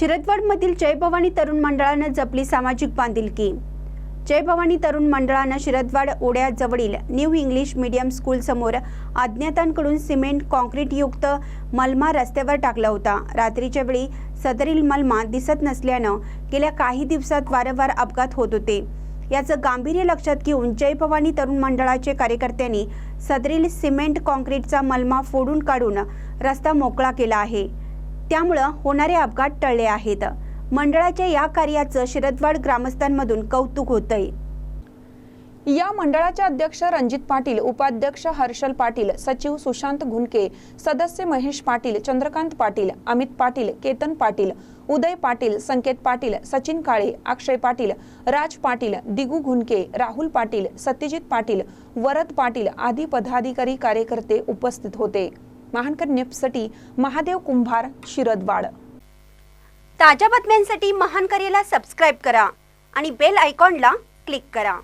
शिरदवाडमधील जय भवानी तरुण मंडळानं जपली सामाजिक बांधिलकी. जय भवानी तरुण मंडळानं शिरदवाड ओढ्याजवळील न्यू इंग्लिश मीडियम स्कूलसमोर अज्ञातांकडून सिमेंट कॉन्क्रीटयुक्त मलमा रस्त्यावर टाकला होता. रात्रीच्या वेळी सदरील मलमा दिसत नसल्यानं गेल्या काही दिवसात वारंवार अपघात होत होते. याचं गांभीर्य लक्षात घेऊन जय भवानी तरुण मंडळाचे कार्यकर्त्यांनी सदरील सिमेंट कॉन्क्रीटचा मलमा फोडून काढून रस्ता मोकळा केला आहे. त्यामुळं होणारे अपघात टळले आहेत. मंडळाच्या या कार्याचं शिरदवाड ग्रामस्थांमधून कौतुक होतंय. या मंडळाच्या अध्यक्ष रणजित पाटील उपाध्यक्ष हर्षल पाटील सचिव सुशांत घुनके सदस्य महेश पाटील चंद्रकांत पाटील अमित पाटील केतन पाटील उदय पाटील संकेत पाटील सचिन काळे अक्षय पाटील राज पाटील दिगू घुनके राहुल पाटील सत्यजित पाटील वरद पाटील आदी पदाधिकारी कार्यकर्ते उपस्थित होते. महानकर न्यूजसाठी महादेव कुंभार शिरदवाड ताज्या बातम्यांसाठी महानकरेला सबस्क्राईब करा आणि बेल आयकॉनला क्लिक करा.